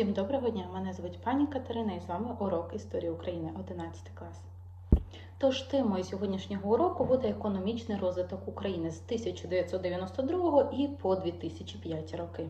Всім доброго дня! Мене звуть пані Катерина і з вами урок історії України 11 клас. Тож темою сьогоднішнього уроку буде економічний розвиток України з 1992 і по 2005 роки.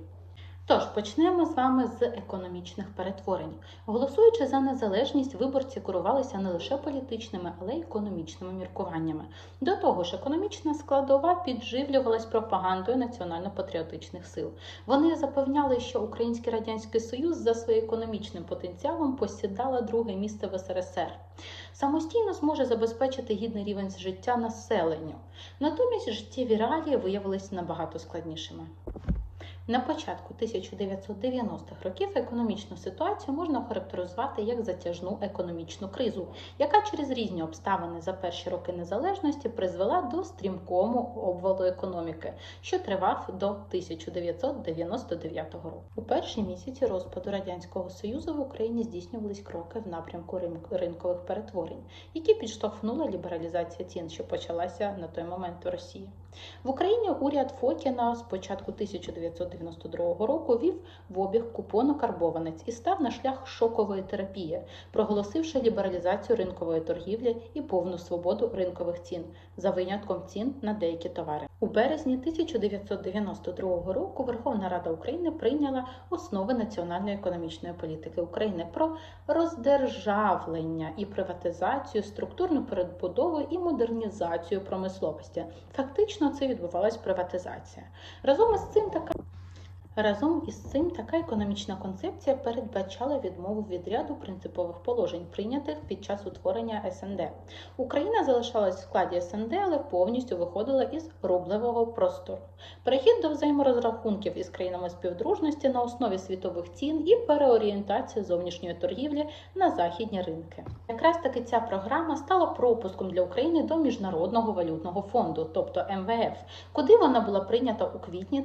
Тож почнемо з вами з економічних перетворень. Голосуючи за незалежність, виборці керувалися не лише політичними, але й економічними міркуваннями. До того ж, економічна складова підживлювалась пропагандою національно-патріотичних сил. Вони запевняли, що Український Радянський Союз за своїм економічним потенціалом посідала друге місце в СРСР. Самостійно зможе забезпечити гідний рівень життя населенню. Натомість життєві реалії виявилися набагато складнішими. На початку 1990-х років економічну ситуацію можна охарактеризувати як затяжну економічну кризу, яка через різні обставини за перші роки незалежності призвела до стрімкому обвалу економіки, що тривав до 1999 року. У перші місяці розпаду радянського союзу в Україні здійснювались кроки в напрямку рин- ринкових перетворень, які підштовхнула лібералізація цін, що почалася на той момент у Росії. В Україні уряд Фокіна з початку 1992 року вів в обіг купону карбованець і став на шлях шокової терапії, проголосивши лібералізацію ринкової торгівлі і повну свободу ринкових цін за винятком цін на деякі товари. У березні 1992 року Верховна Рада України прийняла основи національної економічної політики України про роздержавлення і приватизацію, структурну перебудову і модернізацію промисловості. Фактично, це відбувалась приватизація. Разом із цим така. Разом із цим така економічна концепція передбачала відмову від ряду принципових положень, прийнятих під час утворення СНД. Україна залишалась в складі СНД, але повністю виходила із рублевого простору. Перехід до взаєморозрахунків із країнами співдружності на основі світових цін і переорієнтація зовнішньої торгівлі на західні ринки. Якраз таки ця програма стала пропуском для України до Міжнародного валютного фонду, тобто МВФ, куди вона була прийнята у квітні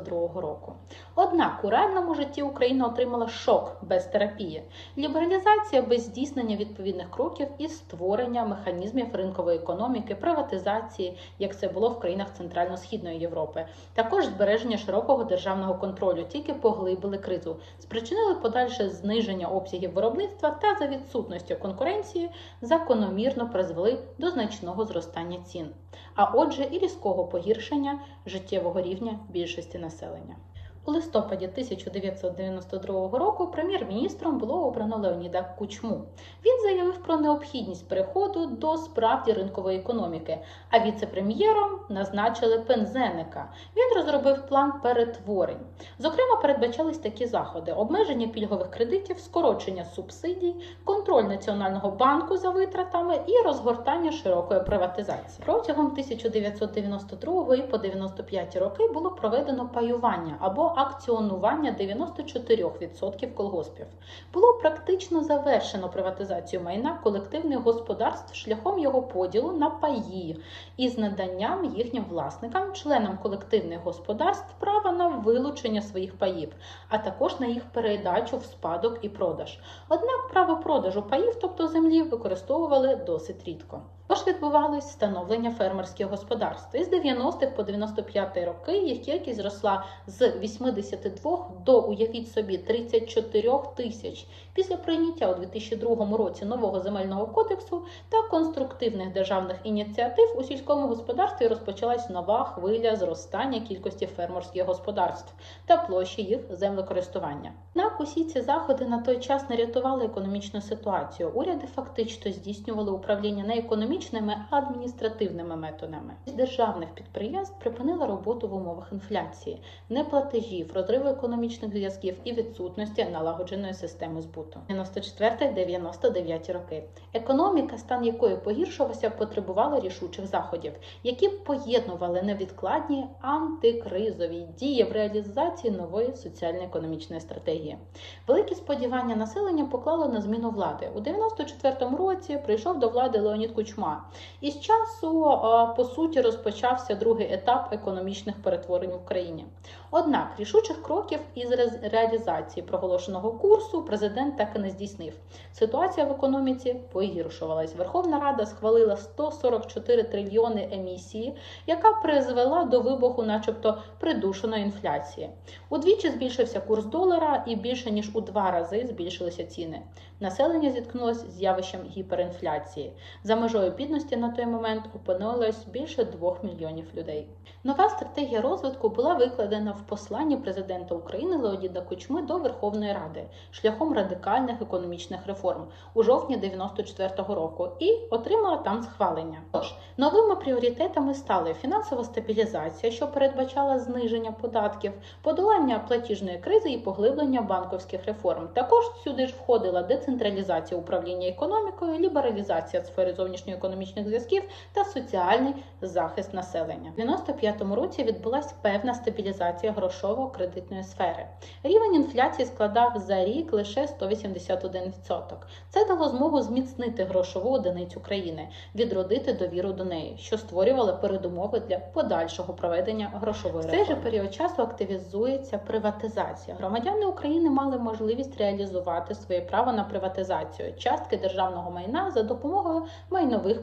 1992 року. Однак у реальному житті Україна отримала шок без терапії, лібералізація без здійснення відповідних кроків і створення механізмів ринкової економіки, приватизації, як це було в країнах Центрально-Східної Європи. Також збереження широкого державного контролю тільки поглибили кризу, спричинили подальше зниження обсягів виробництва та за відсутністю конкуренції закономірно призвели до значного зростання цін, а отже, і різкого погіршення життєвого рівня більшості населення. У листопаді 1992 року прем'єр-міністром було обрано Леоніда Кучму. Він заявив про необхідність переходу до справді ринкової економіки, а віце-прем'єром назначили Пензеника. Він розробив план перетворень. Зокрема, передбачались такі заходи: обмеження пільгових кредитів, скорочення субсидій, контроль Національного банку за витратами і розгортання широкої приватизації. Протягом 1992 і по 95 роки було проведено паювання або акціонування 94% колгоспів. Було практично завершено приватизацію майна колективних господарств шляхом його поділу на паї із наданням їхнім власникам, членам колективних господарств права на вилучення своїх паїв, а також на їх передачу в спадок і продаж. Однак право продажу паїв, тобто землі, використовували досить рідко. Тож відбувалось становлення фермерських господарств. Із 90-х по 95 роки їх кількість зросла з 82 до, уявіть собі, 34 тисяч. Після прийняття у 2002 році нового земельного кодексу та конструктивних державних ініціатив у сільському господарстві розпочалась нова хвиля зростання кількості фермерських господарств та площі їх землекористування. Однак усі ці заходи на той час не рятували економічну ситуацію. Уряди фактично здійснювали управління не економічними, а адміністративними методами. Державних підприємств припинила роботу в умовах інфляції, неплатежів, розриву економічних зв'язків і відсутності налагодженої системи збуту. 94-99 роки. Економіка, стан якої погіршувався, потребувала рішучих заходів, які поєднували невідкладні антикризові дії в реалізації нової соціально-економічної стратегії. Великі сподівання населення поклало на зміну влади. У 94-му році прийшов до влади Леонід Кучма. І з часу, е, по суті, розпочався другий етап економічних перетворень в Україні. Однак рішучих кроків із реалізації проголошеного курсу президент так і не здійснив. Ситуація в економіці погіршувалась. Верховна Рада схвалила 144 трильйони емісії, яка призвела до вибуху, начебто, придушеної інфляції. Удвічі збільшився курс долара і більше ніж у два рази збільшилися ціни. Населення зіткнулося з явищем гіперінфляції. За межою бідності на той момент опинилось більше 2 мільйонів людей. Нова стратегія розвитку була викладена в посланні президента України Леоніда Кучми до Верховної Ради шляхом радикальних економічних реформ у жовтні 94-го року і отримала там схвалення. Тож новими пріоритетами стали фінансова стабілізація, що передбачала зниження податків, подолання платіжної кризи і поглиблення банковських реформ. Також сюди ж входила децентралізація управління економікою, лібералізація сфери зовнішньоекономічних зв'язків та соціальний захист населення. У 95-му році відбулася певна стабілізація грошово-кредитної сфери. Рівень інфляції складав за рік лише 181%. Це дало змогу зміцнити грошову одиницю країни, відродити довіру до неї, що створювало передумови для подальшого проведення грошової реформи. В цей же період часу активізується приватизація. Громадяни України мали можливість реалізувати своє право на приватизацію частки державного майна за допомогою майнових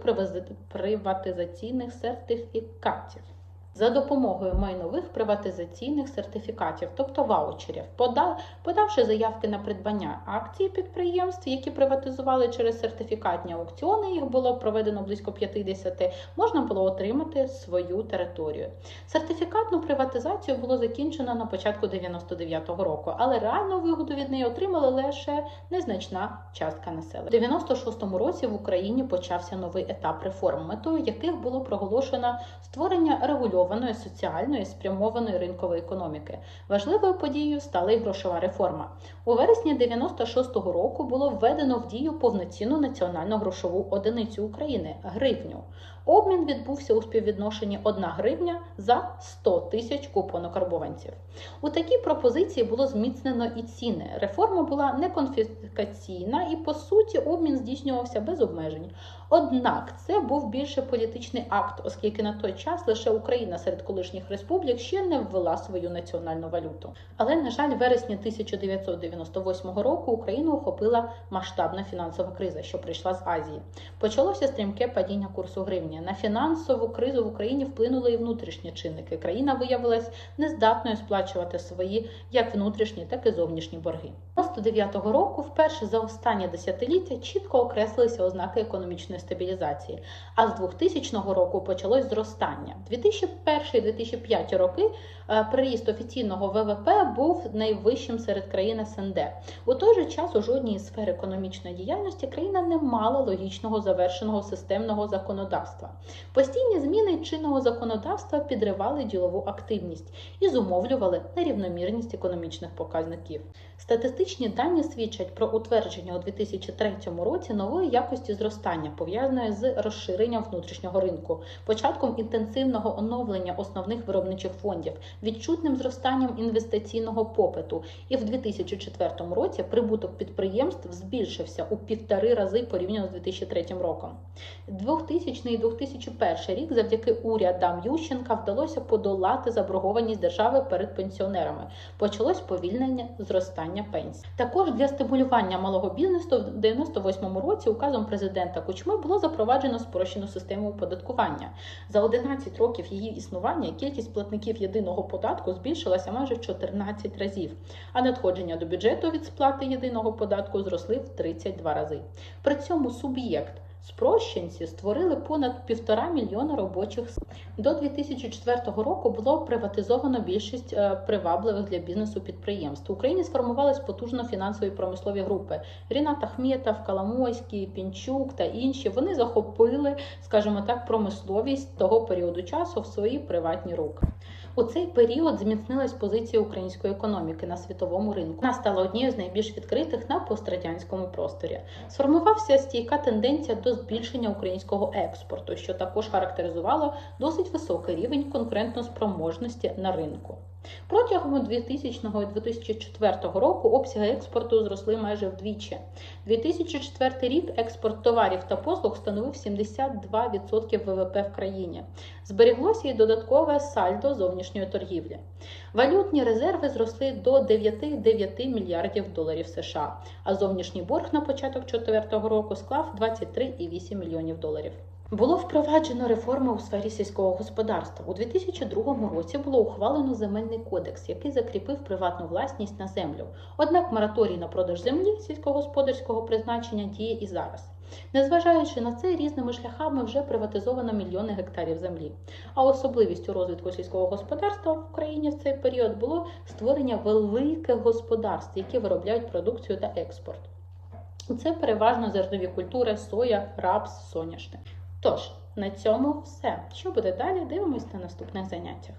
приватизаційних сертифікатів. За допомогою майнових приватизаційних сертифікатів, тобто ваучерів, пода- подавши заявки на придбання акцій підприємств, які приватизували через сертифікатні аукціони, їх було проведено близько 50, можна було отримати свою територію. Сертифікатну приватизацію було закінчено на початку 99-го року, але реальну вигоду від неї отримала лише незначна частка населення. У 96-му році в Україні почався новий етап реформ, метою яких було проголошено створення регульованої соціальної спрямованої ринкової економіки. Важливою подією стала і грошова реформа. У вересні 96-го року було введено в дію повноцінну національну грошову одиницю України гривню. Обмін відбувся у співвідношенні 1 гривня за 100 тисяч купонок карбованців. У такій пропозиції було зміцнено і ціни. Реформа була не конфіскаційна і, по суті, обмін здійснювався без обмежень. Однак це був більше політичний акт, оскільки на той час лише Україна серед колишніх республік ще не ввела свою національну валюту. Але, на жаль, в вересні 1998 року Україну охопила масштабна фінансова криза, що прийшла з Азії. Почалося стрімке падіння курсу гривні. На фінансову кризу в Україні вплинули і внутрішні чинники. Країна виявилась нездатною сплачувати свої як внутрішні, так і зовнішні борги. 99-го року вперше за останнє десятиліття чітко окреслилися ознаки економічної стабілізації. А з 2000 року почалось зростання. 2001-2005 роки е, приріст офіційного ВВП був найвищим серед країн СНД. У той же час у жодній із сфер економічної діяльності країна не мала логічного завершеного системного законодавства. Постійні зміни чинного законодавства підривали ділову активність і зумовлювали нерівномірність економічних показників. Статистичні дані свідчать про утвердження у 2003 році нової якості зростання, пов'язаної з розширенням внутрішнього ринку, початком інтенсивного оновлення основних виробничих фондів, відчутним зростанням інвестиційного попиту. І в 2004 році прибуток підприємств збільшився у півтори рази порівняно з 2003 роком. 2000 і 2001 рік завдяки урядам Ющенка вдалося подолати заборгованість держави перед пенсіонерами. Почалось повільнення зростання пенсій. Також для стимулювання малого бізнесу в 98 році указом президента Кучми було запроваджено спрощену систему оподаткування. За 11 років її існування кількість платників єдиного податку збільшилася майже в 14 разів, а надходження до бюджету від сплати єдиного податку зросли в 32 рази. При цьому суб'єкт Спрощенці створили понад півтора мільйона робочих до 2004 року було приватизовано більшість е, привабливих для бізнесу підприємств. В Україні сформувались потужно фінансові промислові групи. Рінат Ахметов, Коломойський, Пінчук та інші. Вони захопили, скажімо так, промисловість того періоду часу в свої приватні руки. У цей період зміцнилась позиція української економіки на світовому ринку. Вона стала однією з найбільш відкритих на пострадянському просторі. Сформувався стійка тенденція до збільшення українського експорту, що також характеризувало досить високий рівень конкурентноспроможності на ринку. Протягом 2000 і 2004 року обсяги експорту зросли майже вдвічі. 2004 рік експорт товарів та послуг становив 72% ВВП в країні. Зберіглося і додаткове сальдо зовнішньої торгівлі. Валютні резерви зросли до 9,9 мільярдів доларів США, а зовнішній борг на початок 2004 року склав 23,8 мільйонів доларів. Було впроваджено реформи у сфері сільського господарства. У 2002 році було ухвалено земельний кодекс, який закріпив приватну власність на землю. Однак мораторій на продаж землі сільськогосподарського призначення діє і зараз. Незважаючи на це, різними шляхами вже приватизовано мільйони гектарів землі. А особливістю розвитку сільського господарства в Україні в цей період було створення великих господарств, які виробляють продукцію та експорт. Це переважно зернові культури, соя, рапс, соняшник. Тож, на цьому все. Що буде далі? Дивимось на наступних заняттях.